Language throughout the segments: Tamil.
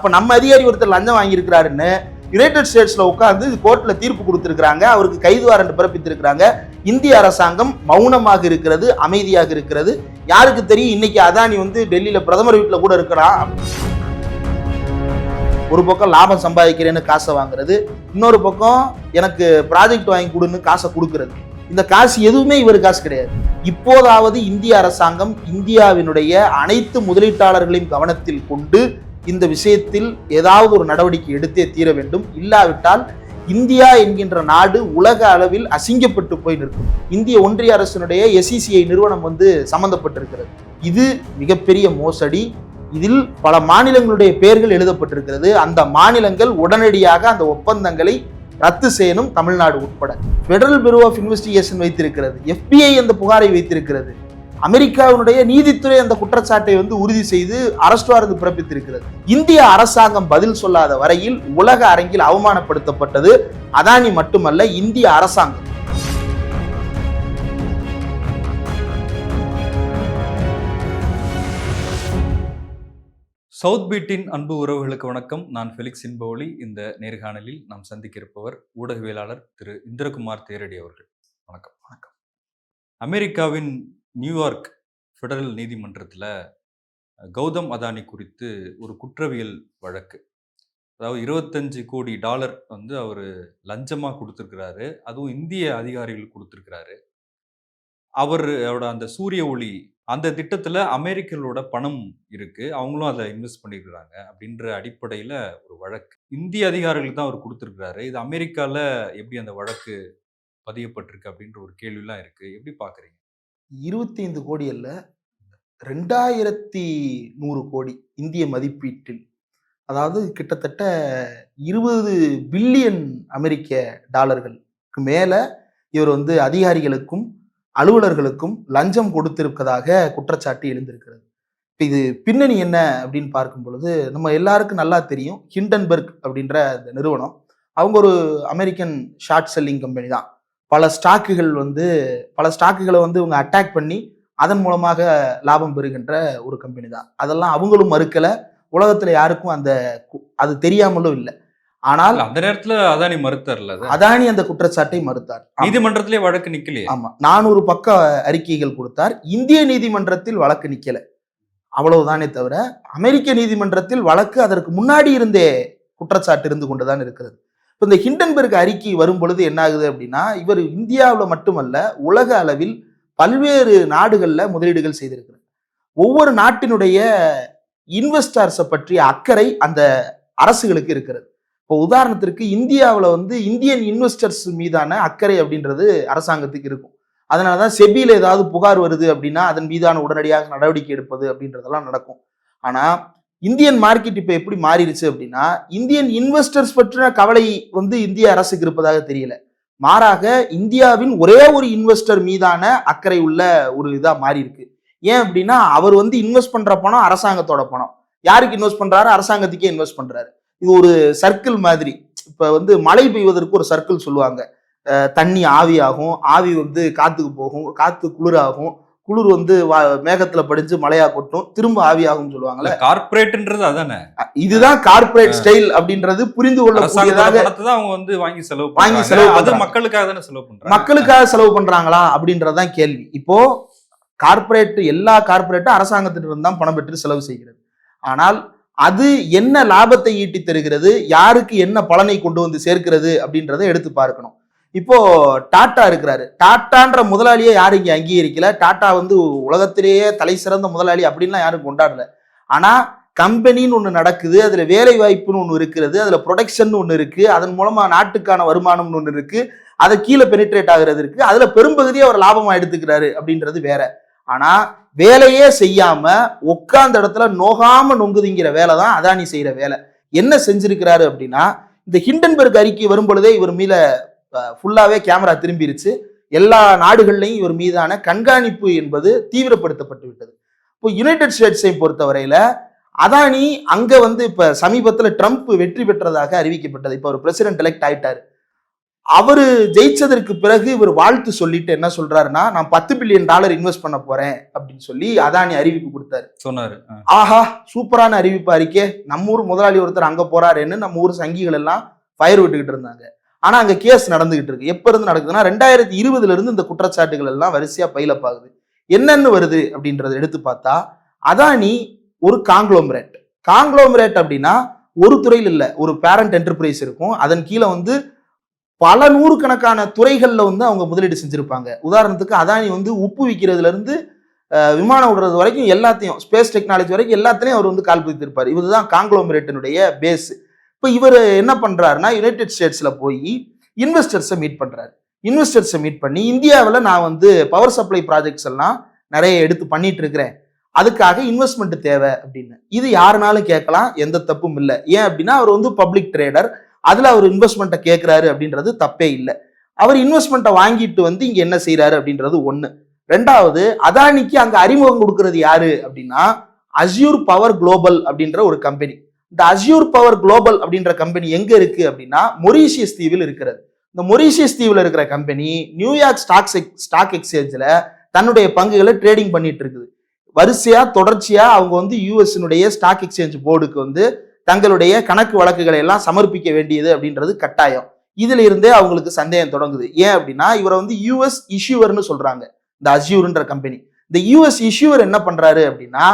அப்போ நம்ம அதிகாரி ஒருத்தர் லஞ்சம் வாங்கியிருக்கிறாருன்னு யுனைடெட் ஸ்டேட்ஸ்ல உட்காந்து கோர்ட்டில் தீர்ப்பு கொடுத்துருக்குறாங்க. அவருக்கு கைது வாரண்ட் பிறப்பித்திருக்கிறாங்க. இந்திய அரசாங்கம் மௌனமாக இருக்கிறது அமைதியாக இருக்கிறது. யாருக்கு தெரியும்? இன்னைக்கு அதானி வந்து டெல்லியில் பிரதமர் வீட்டில் கூட இருக்கிறான் ஒரு பக்கம் லாபம் சம்பாதிக்கிறேன்னு காசை வாங்குறது. இன்னொரு பக்கம் எனக்கு ப்ராஜெக்ட் வாங்கி கொடுன்னு காசை கொடுக்கறது. இந்த காசு எதுவுமே இவர் காசு கிடையாது. இப்போதாவது இந்திய அரசாங்கம் இந்தியாவினுடைய அனைத்து முதலீட்டாளர்களையும் கவனத்தில் கொண்டு இந்த விஷயத்தில் ஏதாவது ஒரு நடவடிக்கை எடுத்தே தீர வேண்டும். இல்லாவிட்டால் இந்தியா என்கின்ற நாடு உலக அளவில் அசிங்கப்பட்டு போய் நிற்கும். இந்திய ஒன்றிய அரசினுடைய எஸ்இசிஐ நிறுவனம் வந்து சம்பந்தப்பட்டிருக்கிறது. இது மிகப்பெரிய மோசடி. இதில் பல மாநிலங்களுடைய பெயர்கள் எழுதப்பட்டிருக்கிறது. அந்த மாநிலங்கள் உடனடியாக அந்த ஒப்பந்தங்களை ரத்து செய்யணும் தமிழ்நாடு உட்பட. ஃபெடரல் பியூரோ ஆஃப் இன்வெஸ்டிகேஷன் வைத்திருக்கிறது. எஃபிஐ அந்த புகாரை வைத்திருக்கிறது. அமெரிக்காவினுடைய நீதித்துறை அந்த குற்றச்சாட்டை வந்து உறுதி செய்து அரஸ்ட் வாரது பிறப்பித்திருக்கிறது. இந்திய அரசாங்கம் பதில் சொல்லாத வரையில் உலக அரங்கில் அவமானப்படுத்தப்பட்டது அதானி மட்டுமல்ல இந்திய அரசாங்கம். சவுத் பீட்டின் அன்பு உறவுகளுக்கு வணக்கம். நான் ஃபெலிக்ஸ் இன்போலி இந்த நேர்காணலில் நாம் சந்திக்க இருப்பவர் ஊடகவியலாளர் திரு இந்திரகுமார் தேரடி அவர்கள். வணக்கம். வணக்கம். அமெரிக்காவின் நியூயார்க் ஃபெடரல் நீதிமன்றத்தில் கௌதம் அதானி குறித்து ஒரு குற்றவியல் வழக்கு. அதாவது இருபத்தஞ்சு கோடி டாலர் வந்து அவர் லஞ்சமாக கொடுத்துருக்கிறாரு. அதுவும் இந்திய அதிகாரிகள் கொடுத்துருக்கிறாரு. அவரோட அந்த சூரிய ஒளி அந்த திட்டத்தில் அமெரிக்கர்களோட பணம் இருக்குது அவங்களும் அதை இன்வெஸ்ட் பண்ணியிருக்கிறாங்க அப்படின்ற அடிப்படையில் ஒரு வழக்கு. இந்திய அதிகாரிகளுக்கு தான் அவர் கொடுத்துருக்கிறாரு. இது அமெரிக்காவில் எப்படி அந்த வழக்கு பதியப்பட்டிருக்கு அப்படின்ற ஒரு கேள்விலாம் இருக்குது எப்படி பார்க்குறீங்க இருபத்தி ஐந்து கோடி அல்ல ரெண்டாயிரத்தி நூறு கோடி இந்திய மதிப்பீட்டில். அதாவது கிட்டத்தட்ட இருபது பில்லியன் அமெரிக்க டாலர்களுக்கு மேலே இவர் வந்து அதிகாரிகளுக்கும் அலுவலர்களுக்கும் லஞ்சம் கொடுத்திருப்பதாக குற்றச்சாட்டு எழுந்திருக்கிறது. இது பின்னணி என்ன அப்படின்னு பார்க்கும் பொழுது நம்ம எல்லாருக்கும் நல்லா தெரியும் ஹிண்டன்பர்க் அப்படின்ற நிறுவனம் அவங்க ஒரு அமெரிக்கன் ஷார்ட் செல்லிங் கம்பெனி தான். பல ஸ்டாக்குகள் வந்து பல ஸ்டாக்குகளை வந்து இவங்க அட்டாக் பண்ணி அதன் மூலமாக லாபம் பெறுகின்ற ஒரு கம்பெனி தான். அதெல்லாம் அவங்களும் மறுக்கல. உலகத்துல யாருக்கும் அந்த அது தெரியாமலும் இல்லை. ஆனால் அந்த நேரத்தில் அதானி மறுத்தார்ல அது? அதானி அந்த குற்றச்சாட்டை மறுத்தார். நீதிமன்றத்திலே வழக்கு நிக்கலையே? ஆமா. நானூறு பக்க அறிக்கைகள் கொடுத்தார். இந்திய நீதிமன்றத்தில் வழக்கு நிக்கல. அவ்வளவுதானே தவிர அமெரிக்க நீதிமன்றத்தில் வழக்கு அதற்கு முன்னாடி இருந்தே குற்றச்சாட்டு இருந்து கொண்டுதான் இருக்கிறது. இப்போ இந்த ஹிண்டன்பெர்க் அறிக்கை வரும் பொழுது என்ன ஆகுது அப்படின்னா இவர் இந்தியாவில் மட்டுமல்ல உலக அளவில் பல்வேறு நாடுகளில் முதலீடுகள் செய்திருக்கிறார். ஒவ்வொரு நாட்டினுடைய இன்வெஸ்டர்ஸை பற்றிய அக்கறை அந்த அரசுகளுக்கு இருக்கிறது. இப்போ உதாரணத்திற்கு இந்தியாவில் வந்து இந்தியன் இன்வெஸ்டர்ஸ் மீதான அக்கறை அப்படின்றது அரசாங்கத்துக்கு இருக்கும். அதனால தான் செபியில் ஏதாவது புகார் வருது அப்படின்னா அதன் மீதான உடனடியாக நடவடிக்கை எடுப்பது அப்படின்றதெல்லாம் நடக்கும். ஆனால் இந்தியன் மார்க்கெட் இப்போ எப்படி மாறிடுச்சு அப்படின்னா இந்தியன் இன்வெஸ்டர்ஸ் பற்றின கவலை வந்து இந்திய அரசுக்கு இருப்பதாக தெரியல. மாறாக இந்தியாவின் ஒரே ஒரு இன்வெஸ்டர் மீதான அக்கறை உள்ள ஒரு இதாக மாறி இருக்கு ஏன் அப்படின்னா அவர் வந்து இன்வெஸ்ட் பண்ற பணம் அரசாங்கத்தோட பணம். யாருக்கு இன்வெஸ்ட் பண்றாரு? அரசாங்கத்துக்கே இன்வெஸ்ட் பண்றாரு. இது ஒரு சர்க்கிள் மாதிரி. இப்போ வந்து மழை பெய்வதற்கு ஒரு சர்க்கிள் சொல்லுவாங்க. தண்ணி ஆவியாகும் ஆவி வந்து காத்துக்கு போகும் காத்து குளிராகும் குளிர் வந்து மேகத்துல படிஞ்சு மழையா கொட்டும் திரும்ப ஆவியாகும் சொல்லுவாங்கல்ல. கார்பரேட்ன்றது அதானே? இதுதான் கார்ப்பரேட் ஸ்டைல் அப்படின்றது புரிந்து அரசாங்கத்தோட கொள்ளக்கூடியதாக அவங்க வந்து வாங்கி செலவு வாங்கி. செலவு அது. மக்களுக்காக தானே செலவு பண்றாங்க? மக்களுக்காக செலவு பண்றாங்களா அப்படின்றதுதான் கேள்வி. இப்போ கார்ப்பரேட் எல்லா கார்ப்பரேட்டும் அரசாங்கத்திடம் தான் பணம் பெற்று செலவு செய்கிறது. ஆனால் அது என்ன லாபத்தை ஈட்டி தருகிறது யாருக்கு என்ன பலனை கொண்டு வந்து சேர்க்கிறது அப்படின்றத எடுத்து பார்க்கணும். இப்போ டாட்டா இருக்கிறாரு. டாட்டான்ற முதலாளியை யாரும் இங்கே அங்கீகரிக்கல. டாட்டா வந்து உலகத்திலேயே தலை சிறந்த முதலாளி அப்படின்லாம் யாரும் கொண்டாடல. ஆனால் கம்பெனின்னு ஒன்று நடக்குது அதில் வேலை வாய்ப்புன்னு ஒன்று இருக்கிறது அதில் ப்ரொடக்ஷன் ஒன்று இருக்கு அதன் மூலமாக நாட்டுக்கான வருமானம்னு ஒன்று இருக்கு அதை கீழே பெனிட்ரேட் ஆகிறது இருக்கு அதில் பெரும்பகுதியை அவர் லாபமாக எடுத்துக்கிறாரு அப்படின்றது வேற. ஆனால் வேலையே செய்யாம உட்கார்ந்த இடத்துல நோகாம நொங்குதுங்கிற வேலை தான் அதானி செய்கிற வேலை. என்ன செஞ்சிருக்கிறாரு அப்படின்னா இந்த ஹிண்டன்பர்க் அறிக்கை வரும் பொழுதே இவர் மீல ஃபுல்லாவே கேமரா திரும்பிருச்சு. எல்லா நாடுகள்லையும் இவர் மீதான கண்காணிப்பு என்பது தீவிரப்படுத்தப்பட்டு விட்டது. இப்போ யுனைடெட் ஸ்டேட்ஸை பொறுத்தவரையில அதானி அங்க வந்து இப்ப சமீபத்துல ட்ரம்ப் வெற்றி பெற்றதாக அறிவிக்கப்பட்டது. இப்ப ஒரு பிரசிடென்ட் எலெக்ட் ஆயிட்டாரு. அவரு ஜெயிச்சதற்கு பிறகு இவர் வாழ்த்து சொல்லிட்டு என்ன சொல்றாருன்னா நான் பத்து பில்லியன் டாலர் இன்வெஸ்ட் பண்ண போறேன் அப்படின்னு சொல்லி அதானி அறிவிப்பு கொடுத்தாரு. சொன்னாரு. ஆஹா சூப்பரான அறிவிப்பு அறிக்கை நம்ம ஊர் முதலாளி ஒருத்தர் அங்க போறாருன்னு நம்ம ஊர் சங்கிகள் எல்லாம் ஃபயர் விட்டுக்கிட்டு இருந்தாங்க. ஆனா அங்க கேஸ் நடந்துகிட்டு இருக்கு. எப்ப இருந்து நடக்குதுன்னா ரெண்டாயிரத்தி இருபதுல இருந்து இந்த குற்றச்சாட்டுகள் எல்லாம் வரிசையா பைலப் ஆகுது. என்னென்னு வருது அப்படின்றத எடுத்து பார்த்தா அதானி ஒரு காங்க்ளோமரேட் காங்க்ளோமரேட் அப்படின்னா ஒரு துறையில் இல்லை ஒரு பேரண்ட் என்டர்பிரைஸ் இருக்கும். அதன் கீழே வந்து பல நூறுக்கணக்கான துறைகளில் வந்து அவங்க முதலீடு செஞ்சுருப்பாங்க. உதாரணத்துக்கு அதானி வந்து உப்பு விற்கிறதுலேருந்து விமானம் விடுறது வரைக்கும் எல்லாத்தையும் ஸ்பேஸ் டெக்னாலஜி வரைக்கும் எல்லாத்துலேயும் அவர் வந்து கால் பதித்திருப்பார். இதுதான் காங்க்ளோமரேட்டினுடைய பேஸ் இப்போ இவர் என்ன பண்ணுறாருன்னா யுனைடெட் ஸ்டேட்ஸில் போய் இன்வெஸ்டர்ஸை மீட் பண்ணுறாரு இன்வெஸ்டர்ஸை மீட் பண்ணி இந்தியாவில் நான் வந்து பவர் சப்ளை ப்ராஜெக்ட்ஸ் எல்லாம் நிறைய எடுத்து பண்ணிட்டு இருக்கிறேன். அதுக்காக இன்வெஸ்ட்மெண்ட் தேவை அப்படின்னு. இது யாருனாலும் கேட்கலாம் எந்த தப்பும் இல்லை. ஏன் அப்படின்னா அவர் வந்து பப்ளிக் ட்ரேடர் அதில் அவர் இன்வெஸ்ட்மெண்ட்டை கேட்குறாரு அப்படின்றது தப்பே இல்லை. அவர் இன்வெஸ்ட்மெண்ட்டை வாங்கிட்டு வந்து இங்கே என்ன செய்கிறாரு அப்படின்றது ஒன்று ரெண்டாவது அதானிக்கு அங்கே அறிமுகம் கொடுக்கறது யாரு அப்படின்னா அஸ்யூர் பவர் குளோபல் அப்படின்ற ஒரு கம்பெனி இந்த அஸ்யூர் பவர் குளோபல் அப்படின்ற கம்பெனி எங்க இருக்கு அப்படின்னா மொரீஷியஸ் தீவில் இருக்கிறது. இந்த மொரீஷியஸ் தீவில் இருக்கிற கம்பெனி நியூயார்க் ஸ்டாக் ஸ்டாக் எக்ஸ்சேஞ்சில் தன்னுடைய பங்குகளை ட்ரேடிங் பண்ணிட்டு இருக்குது. வரிசையா தொடர்ச்சியா அவங்க வந்து யூஎஸ்னுடைய ஸ்டாக் எக்ஸ்சேஞ்ச் போர்டுக்கு வந்து தங்களுடைய கணக்கு வழக்குகளை எல்லாம் சமர்ப்பிக்க வேண்டியது அப்படின்றது கட்டாயம். இதுல இருந்தே அவங்களுக்கு சந்தேகம் தொடங்குது. ஏன் அப்படின்னா இவரை வந்து யூஎஸ் இஷ்யூவர்னு சொல்றாங்க. இந்த அஸ்யூர்ன்ற கம்பெனி இந்த யூஎஸ் இஷ்யூவர் என்ன பண்றாரு அப்படின்னா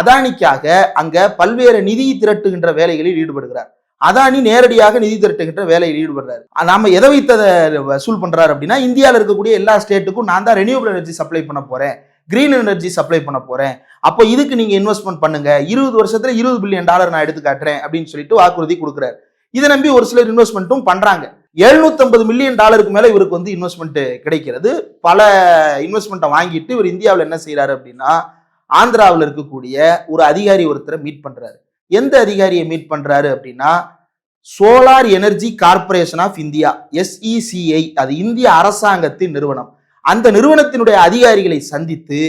அதானிக்காக அங்க பல்வேறு நிதி திரட்டுகின்ற வேலைகளில் ஈடுபடுகிறார். அதானி நேரடியாக நிதி திரட்டுகின்ற வேலையில் ஈடுபடுறாரு. நாம எதை வைத்ததை வசூல் பண்றாரு அப்படின்னா இந்தியாவில் இருக்கக்கூடிய எல்லா ஸ்டேட்டுக்கும் நான் தான் ரெனியூபிள் எனர்ஜி சப்ளை பண்ண போறேன். கிரீன் எனர்ஜி சப்ளை பண்ண போறேன். அப்போ இதுக்கு நீங்க இன்வெஸ்ட்மெண்ட் பண்ணுங்க. இருபது வருஷத்துல இருபது பில்லியன் டாலர் நான் எடுத்து காட்டுறேன் அப்படின்னு சொல்லிட்டு வாக்குறுதி கொடுக்குறாரு. இதை நம்பி ஒரு சிலர் இன்வெஸ்ட்மெண்ட்டும் பண்றாங்க. 750 மில்லியன் டாலருக்கு மேல இவருக்கு வந்து இன்வெஸ்ட்மெண்ட் கிடைக்கிறது. பல இன்வெஸ்ட்மெண்ட்டை வாங்கிட்டு இவர் இந்தியாவில் என்ன செய்யறாரு அப்படின்னா ஆந்திராவில் இருக்கக்கூடிய ஒரு அதிகாரி ஒருத்தரை மீட் பண்றாரு. எந்த அதிகாரியை மீட் பண்றாரு அப்படின்னா solar energy corporation of India SECI அது இந்திய அரசாங்கத்தின் நிறுவனம். அந்த நிறுவனத்தினுடைய அதிகாரிகளை சந்தித்து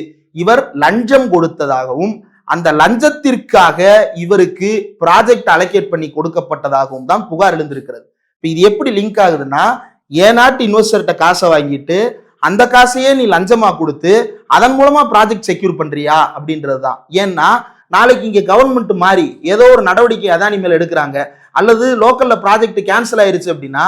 இவர் லஞ்சம் கொடுத்ததாகவும் அந்த லஞ்சத்திற்காக இவருக்கு ப்ராஜெக்ட் அலோகேட் பண்ணி கொடுக்கப்பட்டதாகவும் தான் புகார் எழுந்திருக்கிறது. இப்போ இது எப்படி லிங்க் ஆகுதுன்னா ஏன் நாட்டு இன்வெஸ்டர்கிட்ட காசை வாங்கிட்டு அந்த காசையே நீ லஞ்சமாக கொடுத்து அதன் மூலமாக ப்ராஜெக்ட் செக்யூர் பண்ணுறியா அப்படின்றது தான் ஏன்னா நாளைக்கு இங்கே கவர்மெண்ட் மாறி ஏதோ ஒரு நடவடிக்கை அதானி மேல எடுக்கிறாங்க. அல்லது லோக்கலில் ப்ராஜெக்ட் கேன்சல் ஆயிருச்சு அப்படின்னா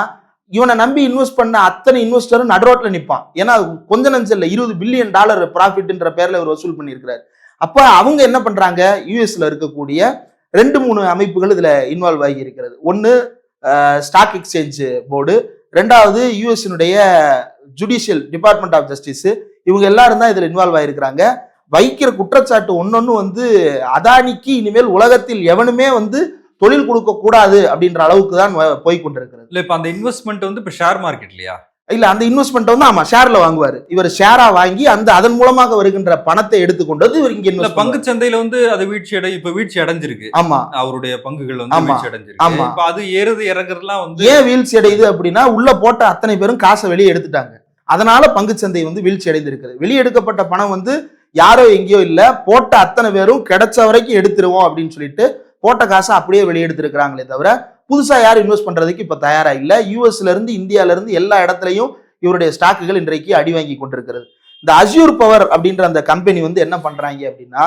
இவனை நம்பி இன்வெஸ்ட் பண்ண அத்தனை இன்வெஸ்டரும் நடுரோட்டில் நிற்பான் ஏன்னா கொஞ்ச நஞ்சம் இல்லை இருபது பில்லியன் டாலர் ப்ராஃபிட்ன்ற பேரில் இவர் வசூல் பண்ணியிருக்கிறார். அப்போ அவங்க என்ன பண்ணுறாங்க யூஎஸில் இருக்கக்கூடிய ரெண்டு மூணு அமைப்புகள் இதில் இன்வால்வ் ஆகி இருக்கிறது. ஒன்று ஸ்டாக் எக்ஸ்சேஞ்சு போர்டு ரெண்டாவது யூஎஸ்னுடைய ஜுடிஷியல் டிபார்ட்மெண்ட் ஆஃப் ஜஸ்டிஸ் இவங்க எல்லாரும் தான் இதுல இன்வால்வ் ஆயிருக்கிறாங்க. வைக்கிற குற்றச்சாட்டு ஒன்னொன்னு வந்து அதானிக்கு இனிமேல் உலகத்தில் எவனுமே வந்து தொழில் கொடுக்க கூடாது அப்படின்ற அளவுக்கு தான் போய் கொண்டிருக்கிறது. இல்ல இப்ப அந்த இன்வெஸ்ட்மெண்ட் வந்து இப்ப ஷேர் மார்க்கெட் இல்லையா? இல்ல அந்த இன்வெஸ்ட்மெண்ட் வந்து ஆமா ஷேர்ல வாங்குவாரு. இவர் ஷேரா வாங்கி அந்த அதன் மூலமாக வருகின்ற பணத்தை எடுத்துக்கொண்டு வந்து இவர் இங்க பங்கு சந்தையில வந்து அது வீழ்ச்சி அடை இப்ப வீழ்ச்சி அடைஞ்சிருக்கு. ஆமா. அவருடைய பங்குகள் வந்து. வீழ்ச்சி அடைஞ்சிருக்கு. ஆமா. இப்ப அது ஏறுது இறங்குறதுலாம் வந்து ஏன் வீழ்ச்சி அடையுது அப்படின்னா உள்ள போட்ட அத்தனை பேரும் காசை வெளியே எடுத்துட்டாங்க. அதனால பங்குச்சந்தை வந்து வீழ்ச்சி அடைந்திருக்கிறது வெளியெடுக்கப்பட்ட பணம் வந்து யாரோ எங்கேயோ இல்லை போட்ட அத்தனை பேரும் கிடைச்ச வரைக்கும் எடுத்துருவோம் அப்படின்னு சொல்லிட்டு போட்ட காசை அப்படியே வெளியெடுத்திருக்கிறாங்களே தவிர புதுசாக யாரும் இன்வெஸ்ட் பண்ணுறதுக்கு இப்போ தயாராக இல்லை. யூஎஸ்லேருந்து இந்தியாவிலேருந்து எல்லா இடத்துலையும் இவருடைய ஸ்டாக்குகள் இன்றைக்கு அடி வாங்கி கொண்டிருக்கிறது. இந்த அஸ்யூர் பவர் அப்படின்ற அந்த கம்பெனி வந்து என்ன பண்ணுறாங்க அப்படின்னா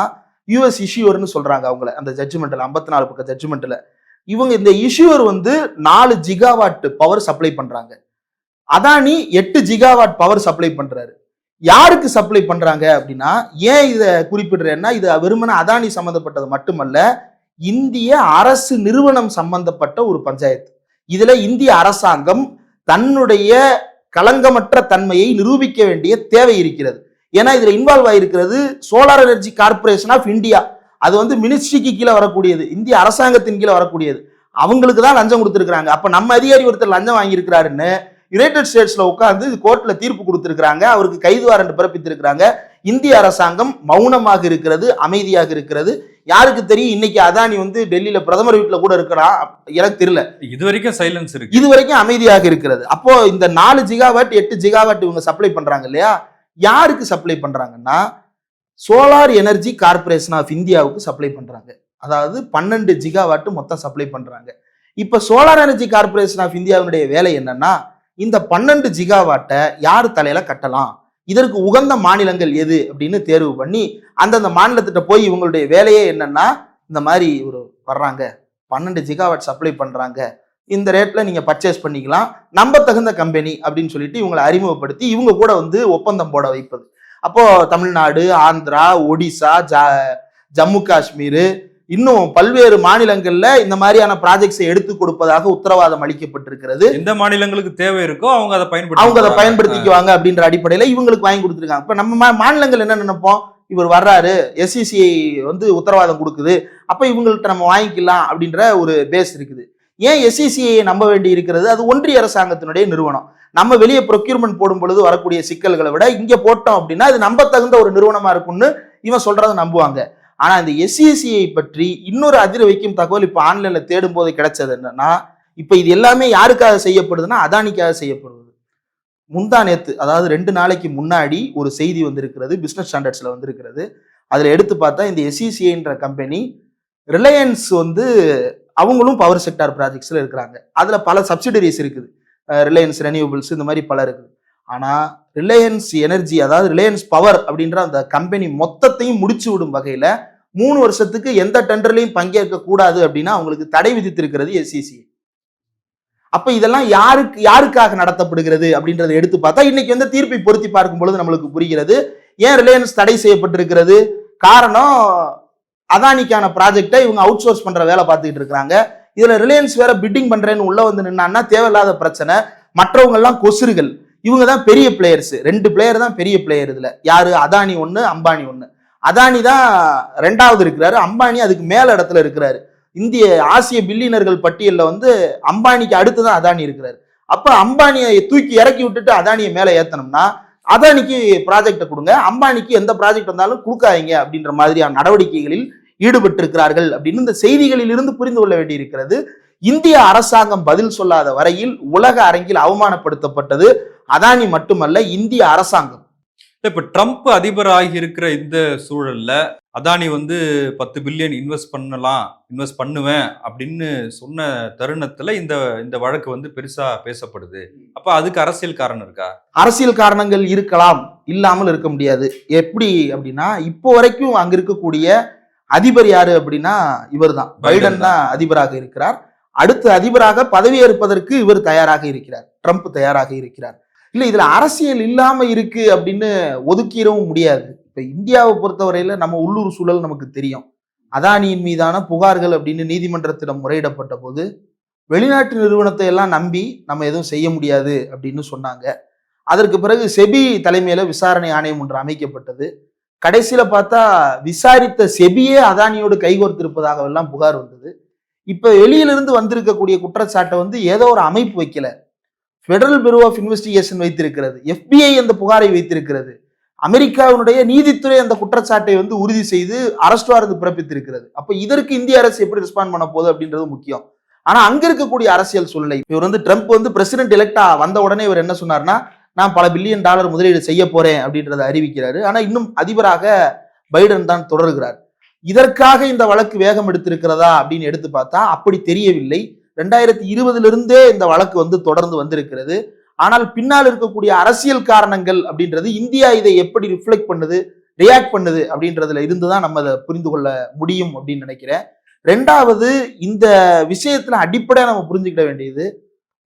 யூஎஸ் இஷ்யூர்னு சொல்கிறாங்க அவங்கள அந்த ஜட்ஜ்மெண்ட்டில் ஐம்பத்தி நாலு பக்கம் ஜட்ஜ்மெண்ட்டில் இவங்க இந்த இஷ்யூர் வந்து நாலு ஜிகாவாட் பவர் சப்ளை பண்ணுறாங்க அதானி எட்டு ஜிகாவாட் பவர் சப்ளை பண்றாரு. யாருக்கு சப்ளை பண்றாங்க அப்படின்னா ஏன் இதை குறிப்பிடுறேன்னா இது வெறுமனை அதானி சம்பந்தப்பட்டது மட்டுமல்ல இந்திய அரசு நிறுவனம் சம்பந்தப்பட்ட ஒரு பஞ்சாயத்து. இதுல இந்திய அரசாங்கம் தன்னுடைய களங்கமற்ற தன்மையை நிரூபிக்க வேண்டிய தேவை இருக்கிறது. ஏன்னா இதுல involve ஆயிருக்கிறது solar energy corporation of India அது வந்து மினிஸ்ட்ரிக்கு கீழே வரக்கூடியது இந்திய அரசாங்கத்தின் கீழே வரக்கூடியது. அவங்களுக்கு தான் லஞ்சம் கொடுத்துருக்காங்க அப்ப நம்ம அதிகாரி ஒருத்தர் லஞ்சம் வாங்கியிருக்கிறாருன்னு யுனைடெட் ஸ்டேட்ஸ்ல உட்கார்ந்து கோர்ட்ல தீர்ப்பு கொடுத்திருக்கிறாங்க. அவருக்கு கைது வாரண்ட் பிறப்பித்திருக்கிறாங்க. இந்திய அரசாங்கம் மௌனமாக இருக்கிறது அமைதியாக இருக்கிறது. யாருக்கு தெரியும்? இன்னைக்கு அதானி வந்து டெல்லியில பிரதமர் வீட்டுல கூட இருக்கலாம் எனக்கு தெரியல. இது வரைக்கும் சைலன்ஸ் இருக்கு. இது வரைக்கும் அமைதியாக இருக்கிறது. அப்போ இந்த நாலு ஜிகாவாட் எட்டு ஜிகாவாட் இவங்க சப்ளை பண்றாங்க இல்லையா? யாருக்கு சப்ளை பண்றாங்கன்னா சோலார் எனர்ஜி கார்ப்பரேஷன் ஆஃப் இந்தியாவுக்கு சப்ளை பண்றாங்க. அதாவது பன்னெண்டு ஜிகாவாட் மொத்தம் சப்ளை பண்றாங்க. இப்ப சோலார் எனர்ஜி கார்ப்பரேஷன் ஆஃப் இந்தியாவினுடைய வேலை என்னன்னா இந்த பன்னெண்டு ஜிகாவாட்டை யார் தலையில கட்டலாம்? இதற்கு உகந்த மாநிலங்கள் எது? அப்படின்னு தேர்வு பண்ணி அந்தந்த மாநிலத்திட்ட போய் இவங்களுடைய வேலையே என்னன்னா இந்த மாதிரி ஒரு வர்றாங்க. பன்னெண்டு ஜிகாவாட் சப்ளை பண்றாங்க. இந்த ரேட்ல நீங்க பர்ச்சேஸ் பண்ணிக்கலாம். நம்ப தகுந்த கம்பெனி அப்படின்னு சொல்லிட்டு இவங்களை அறிமுகப்படுத்தி இவங்க கூட வந்து ஒப்பந்தம் போட வைப்பது. அப்போ தமிழ்நாடு ஆந்திரா ஒடிசா ஜா ஜம்மு காஷ்மீர் இன்னும் பல்வேறு மாநிலங்கள்ல இந்த மாதிரியான ப்ராஜெக்ட்ஸை எடுத்து கொடுப்பதாக உத்தரவாதம் அளிக்கப்பட்டிருக்கிறது. எந்த மாநிலங்களுக்கு தேவை இருக்கோ அவங்க அதை பயன்படுத்தி அவங்க அதை பயன்படுத்திக்குவாங்க அப்படின்ற அடிப்படையில இவங்களுக்கு வாங்கி கொடுத்துருக்காங்க. இப்ப நம்ம மாநிலங்கள் என்ன நினைப்போம்? இவர் வர்றாரு எஸ்சிசிஐ வந்து உத்தரவாதம் கொடுக்குது. அப்ப இவங்கள்ட்ட நம்ம வாங்கிக்கலாம் அப்படின்ற ஒரு பேஸ் இருக்குது. ஏன் எஸ்சிசிஐ நம்ப வேண்டி இருக்கிறது? அது ஒன்றிய அரசாங்கத்தினுடைய நிறுவனம். நம்ம வெளியே ப்ரொக்யூர்மெண்ட் போடும் பொழுது வரக்கூடிய சிக்கல்களை விட இங்க போட்டோம் அப்படின்னா அது நம்ப தகுந்த ஒரு நிறுவனமா இருக்கும்னு இவன் சொல்றதை நம்புவாங்க. ஆனால் இந்த எஸ்சிஎஸ்சியை பற்றி இன்னொரு அதிர வைக்கும் தகவல் இப்போ ஆன்லைனில் தேடும் போது கிடைச்சது என்னன்னா இப்போ இது எல்லாமே யாருக்காக செய்யப்படுதுன்னா அதானிக்காக செய்யப்படுது. முந்தா நேத்து அதாவது ரெண்டு நாளைக்கு முன்னாடி ஒரு செய்தி வந்திருக்கிறது பிஸ்னஸ் ஸ்டாண்டர்ட்ஸில் வந்திருக்கிறது. அதில் எடுத்து பார்த்தா இந்த எஸ்சிசிஐன்ற கம்பெனி ரிலையன்ஸ் வந்து அவங்களும் பவர் செக்டார் ப்ராஜெக்ட்ஸில் இருக்கிறாங்க. அதில் பல சப்சிடரிஸ் இருக்குது. ரிலையன்ஸ் ரெனியூபிள்ஸ் இந்த மாதிரி பல இருக்குது. ஆனால் ரிலையன்ஸ் எனர்ஜி அதாவது ரிலையன்ஸ் பவர் அப்படின்ற அந்த கம்பெனி மொத்தத்தையும் முடிச்சு விடும் வகையில் மூணு வருஷத்துக்கு எந்த டெண்டர்லையும் பங்கேற்க கூடாது அப்படின்னா அவங்களுக்கு தடை விதித்திருக்கிறது எஸ்சிசி அப்ப இதெல்லாம் யாருக்கு யாருக்காக நடத்தப்படுகிறது அப்படின்றத எடுத்து பார்த்தா இன்னைக்கு வந்து தீர்ப்பை பொருத்தி பார்க்கும் பொழுது நம்மளுக்கு புரிகிறது. ஏன் ரிலையன்ஸ் தடை செய்யப்பட்டிருக்கிறது? காரணம் அதானிக்கான ப்ராஜெக்டை இவங்க அவுட் சோர்ஸ் பண்ற வேலை பார்த்துக்கிட்டு இருக்கிறாங்க. இதுல ரிலையன்ஸ் வேற பிட்டிங் பண்றேன்னு உள்ள வந்து நின்னான்னா தேவையில்லாத பிரச்சனை. மற்றவங்க எல்லாம் கொசுறுகள். இவங்க தான் பெரிய பிளேயர்ஸ் ரெண்டு பிளேயர் தான் பெரிய பிளேயர் இதுல. யாரு? அதானி ஒன்று அம்பானி ஒன்று அதானி தான் ரெண்டாவது இருக்கிறாரு. அம்பானி அதுக்கு மேல இடத்துல இருக்கிறாரு. இந்திய ஆசிய பில்லியனர்கள் பட்டியலில் வந்து அம்பானிக்கு அடுத்து தான் அதானி இருக்கிறாரு. அப்போ அம்பானியை தூக்கி இறக்கி விட்டுட்டு அதானியை மேலே ஏற்றணும்னா அதானிக்கு ப்ராஜெக்டை கொடுங்க. அம்பானிக்கு எந்த ப்ராஜெக்ட் வந்தாலும் கொடுக்காதீங்க அப்படின்ற மாதிரியான நடவடிக்கைகளில் ஈடுபட்டிருக்கிறார்கள் அப்படின்னு இந்த செய்திகளில் இருந்து புரிந்து கொள்ள வேண்டியிருக்கிறது. இந்திய அரசாங்கம் பதில் சொல்லாத வரையில் உலக அரங்கில் அவமானப்படுத்தப்பட்டது. அதானி மட்டுமல்ல இந்திய அரசாங்கம். இப்ப ட்ரம்ப் அதிபர் ஆகி இருக்கிற இந்த சூழல்ல அதானி வந்து பத்து பில்லியன் இன்வெஸ்ட் பண்ணலாம் இன்வெஸ்ட் பண்ணுவேன் அப்படின்னு சொன்ன தருணத்துல இந்த இந்த வழக்கு வந்து பெருசா பேசப்படுது. அப்ப அதுக்கு அரசியல் காரணம் இருக்கா? அரசியல் காரணங்கள் இருக்கலாம் இல்லாமல் இருக்க முடியாது. எப்படி அப்படின்னா இப்போ வரைக்கும் அங்க இருக்கக்கூடிய அதிபர் யாரு அப்படின்னா இவர்தான். பைடன் தான் அதிபராக இருக்கிறார். அடுத்து அதிபராக பதவியேற்பதற்கு இவர் தயாராக இருக்கிறார். ட்ரம்ப் தயாராக இருக்கிறார். இல்லை இதில் அரசியல் இல்லாமல் இருக்குது அப்படின்னு ஒதுக்கிடவும் முடியாது. இப்போ இந்தியாவை பொறுத்தவரையில் நம்ம உள்ளூர் சூழல் நமக்கு தெரியும். அதானியின் மீதான புகார்கள் அப்படின்னு நீதிமன்றத்திடம் முறையிடப்பட்ட போது வெளிநாட்டு நிறுவனத்தை எல்லாம் நம்பி நம்ம எதுவும் செய்ய முடியாது அப்படின்னு சொன்னாங்க. அதற்கு பிறகு செபி தலைமையில் விசாரணை ஆணையம் ஒன்று அமைக்கப்பட்டது. கடைசியில் பார்த்தா விசாரித்த செபியே அதானியோடு கைகோர்த்திருப்பதாக எல்லாம் புகார் வந்தது. இப்போ வெளியிலிருந்து வந்திருக்கக்கூடிய குற்றச்சாட்டை வந்து ஏதோ ஒரு அமைப்பு வைக்கல. ஃபெடரல் பியூரோ ஆஃப் இன்வெஸ்டிகேஷன் வைத்திருக்கிறது. எஃபிஐ அந்த புகாரை வைத்திருக்கிறது. அமெரிக்காவினுடைய நீதித்துறை அந்த குற்றச்சாட்டை வந்து உறுதி செய்து அரஸ்ட் வாரது பிறப்பித்திருக்கிறது. அப்போ இதற்கு இந்திய அரசு எப்படி ரெஸ்பாண்ட் பண்ண போகுது அப்படின்றது முக்கியம். ஆனா அங்க இருக்கக்கூடிய அரசியல் சூழ்நிலை. இவர் வந்து ட்ரம்ப் வந்து பிரசிடென்ட் எலெக்டா வந்த உடனே இவர் என்ன சொன்னார்னா நான் பல பில்லியன் டாலர் முதலீடு செய்ய போறேன் அப்படின்றத அறிவிக்கிறாரு. ஆனா இன்னும் அதிபராக பைடன் தான் தொடர்கிறார். இதற்காக இந்த வழக்கு வேகம் எடுத்திருக்கிறதா அப்படின்னு எடுத்து பார்த்தா அப்படி தெரியவில்லை. ரெண்டாயிரத்தி இருபதுல இருந்தே இந்த வழக்கு வந்து தொடர்ந்து வந்திருக்கிறது. ஆனால் பின்னால் இருக்கக்கூடிய அரசியல் காரணங்கள் அப்படின்றது இந்தியா இதை எப்படி ரிஃப்ளெக்ட் பண்ணுது ரியாக்ட் பண்ணுது அப்படின்றதுல இருந்து தான் நம்ம அதை புரிந்து கொள்ள முடியும் அப்படின்னு நினைக்கிறேன். ரெண்டாவது இந்த விஷயத்துல அடிப்படையாக நம்ம புரிஞ்சுக்கிட வேண்டியது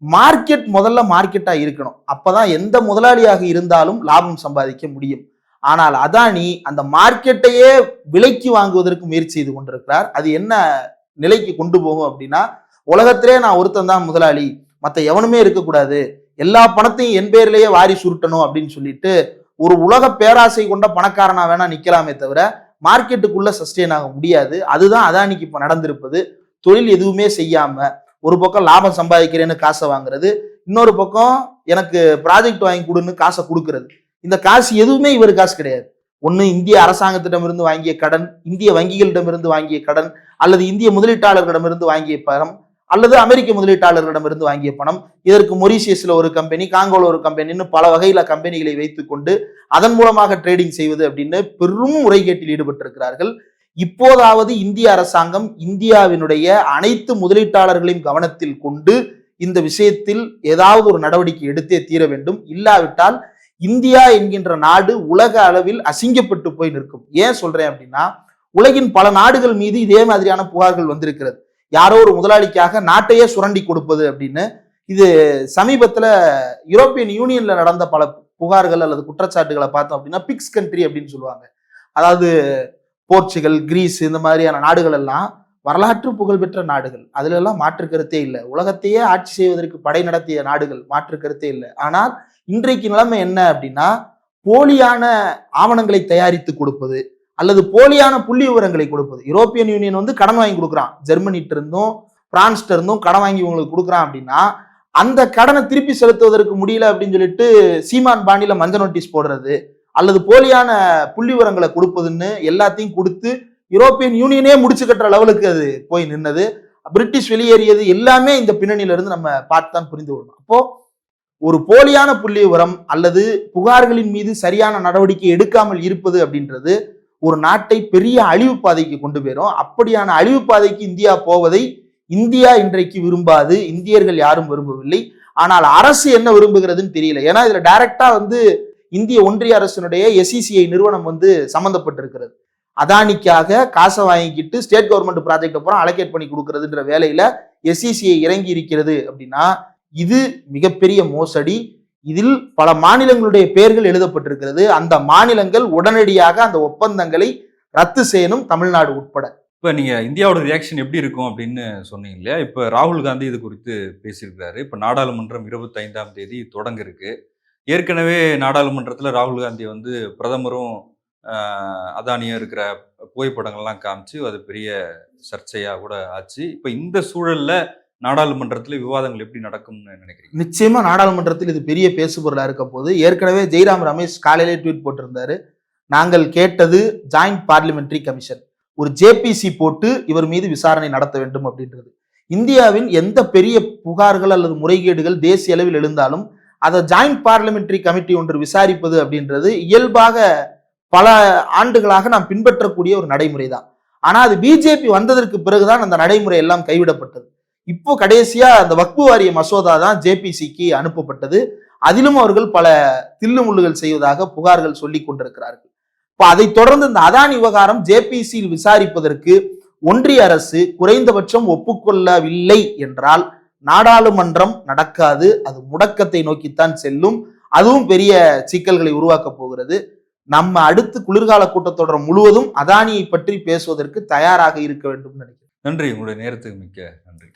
மார்க்கெட் முதல்ல மார்க்கெட்டாக இருக்கணும். அப்போதான் எந்த முதலாளியாக இருந்தாலும் லாபம் சம்பாதிக்க முடியும். ஆனால் அதானி அந்த மார்க்கெட்டையே விலைக்கு வாங்குவதற்கு முயற்சி செய்து கொண்டிருக்கிறார். அது என்ன நிலைக்கு கொண்டு போகும் அப்படின்னா உலகத்திலே நான் ஒருத்தன் தான் முதலாளி. மற்ற எவனுமே இருக்கக்கூடாது. எல்லா பணத்தையும் என் பேர்லேயே வாரி சுருட்டணும் அப்படின்னு சொல்லிட்டு ஒரு உலக பேராசை கொண்ட பணக்காரனா வேணா நிக்கலாமே தவிர மார்க்கெட்டுக்குள்ள சஸ்டெயின் ஆக முடியாது. அதுதான் அதானிக்கு இப்போ நடந்திருப்பது. தொழில் எதுவுமே செய்யாம ஒரு பக்கம் லாபம் சம்பாதிக்கிறேன்னு காசை வாங்குறது இன்னொரு பக்கம் எனக்கு ப்ராஜெக்ட் வாங்கி கொடுன்னு காசை கொடுக்கறது. இந்த காசு எதுவுமே இவர் காசு கிடையாது. ஒன்று இந்திய அரசாங்கத்திடமிருந்து வாங்கிய கடன் இந்திய வங்கிகளிடமிருந்து வாங்கிய கடன் அல்லது இந்திய முதலீட்டாளர்களிடமிருந்து வாங்கிய பணம் அல்லது அமெரிக்க முதலீட்டாளர்களிடமிருந்து வாங்கிய பணம். இதற்கு மொரிஷியஸில் ஒரு கம்பெனி காங்கோல ஒரு கம்பெனின்னு பல வகையில கம்பெனிகளை வைத்துக்கொண்டு அதன் மூலமாக ட்ரேடிங் செய்வது அப்படின்னு பெரும் முறைகேட்டில் ஈடுபட்டிருக்கிறார்கள். இப்போதாவது இந்திய அரசாங்கம் இந்தியாவினுடைய அனைத்து முதலீட்டாளர்களையும் கவனத்தில் கொண்டு இந்த விஷயத்தில் ஏதாவது ஒரு நடவடிக்கை எடுத்தே தீர வேண்டும். இல்லாவிட்டால் இந்தியா என்கின்ற நாடு உலக அளவில் அசிங்கப்பட்டு போய் நிற்கும். ஏன் சொல்றேன் அப்படின்னா உலகின் பல நாடுகள் மீது இதே மாதிரியான புகார்கள் வந்திருக்கிறது. யாரோ ஒரு முதலாளிக்காக நாட்டையே சுரண்டி கொடுப்பது அப்படின்னு இது சமீபத்தில் யூரோப்பியன் யூனியன்ல நடந்த பல புகார்கள் அல்லது குற்றச்சாட்டுகளை பார்த்தோம் அப்படின்னா பிக்ஸ் கண்ட்ரி அப்படின்னு சொல்லுவாங்க. அதாவது போர்ச்சுகல் கிரீஸ் இந்த மாதிரியான நாடுகள் எல்லாம் வரலாற்று புகழ்பெற்ற நாடுகள். அதுல எல்லாம் மாற்று கருத்தே இல்லை. உலகத்தையே ஆட்சி செய்வதற்கு படை நடத்திய நாடுகள் மாற்று கருத்தே இல்லை. ஆனால் இன்றைக்கு நிலைமை என்ன அப்படின்னா போலியான ஆவணங்களை தயாரித்து கொடுப்பது அல்லது போலியான புள்ளி விவரங்களை கொடுப்பது. யூரோப்பியன் யூனியன் வந்து கடன் வாங்கி கொடுக்குறான். ஜெர்மனிட்ட இருந்தும் பிரான்ஸ்ட இருந்தும் கடன் வாங்கி உங்களுக்கு கொடுக்குறான் அப்படின்னா அந்த கடனை திருப்பி செலுத்துவதற்கு முடியல அப்படின்னு சொல்லிட்டு சீமான் பாண்டியில மஞ்சள் நோட்டீஸ் போடுறது அல்லது போலியான புள்ளி விவரங்களை கொடுப்பதுன்னு எல்லாத்தையும் கொடுத்து யூரோப்பியன் யூனியனே முடிச்சு கட்டுற லெவலுக்கு அது போய் நின்னது. பிரிட்டிஷ் வெளியேறியது எல்லாமே இந்த பின்னணியிலிருந்து நம்ம பார்த்து தான் புரிந்து கொள்ளணும். அப்போ ஒரு போலியான புள்ளி விவரம் அல்லது புகார்களின் மீது சரியான நடவடிக்கை எடுக்காமல் இருப்பது அப்படின்றது ஒரு நாட்டை பெரிய அழிவு பாதைக்கு கொண்டு போயிடும் அப்படியான அழிவு பாதைக்கு இந்தியா போவதை இந்தியா இன்றைக்கு விரும்பாது. இந்தியர்கள் யாரும் விரும்பவில்லை. ஆனால் அரசு என்ன விரும்புகிறதுன்னு தெரியல. ஏன்னா இதுல டைரக்டா வந்து இந்திய ஒன்றிய அரசினுடைய எஸ்இசிஐ நிறுவனம் வந்து சம்மந்தப்பட்டிருக்கிறது அதானிக்காக காசை வாங்கிக்கிட்டு ஸ்டேட் கவர்மெண்ட் ப்ராஜெக்ட் அப்புறம் அலோகேட் பண்ணி கொடுக்கறதுன்ற வேலையில எஸ்இசிஐ இறங்கி இருக்கிறது அப்படின்னா இது மிகப்பெரிய மோசடி. இதில் பல மாநிலங்களுடைய பெயர்கள் எழுதப்பட்டிருக்கிறது. அந்த மாநிலங்கள் உடனடியாக அந்த ஒப்பந்தங்களை ரத்து செய்யணும் தமிழ்நாடு உட்பட. இப்போ நீங்கள் இந்தியாவோட ரியாக்ஷன் எப்படி இருக்கும் அப்படின்னு சொன்னீங்க இல்லையா? இப்போ ராகுல் காந்தி இது குறித்து பேசியிருக்கிறாரு. இப்போ நாடாளுமன்றம் இருபத்தைந்தாம் தேதி தொடங்க இருக்கு ஏற்கனவே நாடாளுமன்றத்தில் ராகுல் காந்தி வந்து பிரதமரும் அதானியும் இருக்கிற புகைப்படங்கள்லாம் காமிச்சு அது பெரிய சர்ச்சையாக கூட ஆச்சு. இப்போ இந்த சூழலில் நாடாளுமன்றத்தில் விவாதங்கள் எப்படி நடக்கும்னு நினைக்கிறீங்க? நிச்சயமா நாடாளுமன்றத்தில் இது பெரிய பேசுபொருளா இருக்க போது ஏற்கனவே ஜெய்ராம் ரமேஷ் காலையிலே ட்வீட் போட்டிருந்தாரு. நாங்கள் கேட்டது ஜாயிண்ட் பார்லிமெண்ட்ரி கமிஷன். ஒரு ஜேபிசி போட்டு இவர் மீது விசாரணை நடத்த வேண்டும் அப்படின்றது. இந்தியாவின் எந்த பெரிய புகார்கள் அல்லது முறைகேடுகள் தேசிய அளவில் எழுந்தாலும் அதை ஜாயிண்ட் பார்லிமெண்ட்ரி கமிட்டி ஒன்று விசாரிப்பது அப்படின்றது இயல்பாக பல ஆண்டுகளாக நாம் பின்பற்றக்கூடிய ஒரு நடைமுறை தான் ஆனால் அது பிஜேபி வந்ததற்கு பிறகுதான் அந்த நடைமுறை எல்லாம் கைவிடப்பட்டது. இப்போ கடைசியா அந்த வக்பு வாரிய மசோதா தான் ஜேபிசிக்கு அனுப்பப்பட்டது. அதிலும் அவர்கள் பல தில்லுமுள்ளுகள் செய்வதாக புகார்கள் சொல்லி கொண்டிருக்கிறார்கள். இப்போ அதைத் தொடர்ந்து இந்த அதானி விவகாரம் ஜேபிசியில் விசாரிப்பதற்கு ஒன்றிய அரசு குறைந்தபட்சம் ஒப்புக்கொள்ளவில்லை என்றால் நாடாளுமன்றம் நடக்காது. அது முடக்கத்தை நோக்கித்தான் செல்லும். அதுவும் பெரிய சிக்கல்களை உருவாக்கப் போகிறது. நம்ம அடுத்து குளிர்கால கூட்டத்தொடர் முழுவதும் அதானியை பற்றி பேசுவதற்கு தயாராக இருக்க வேண்டும் நினைக்கிறேன். நன்றி. உங்களுடைய நேரத்துக்கு மிக்க நன்றி.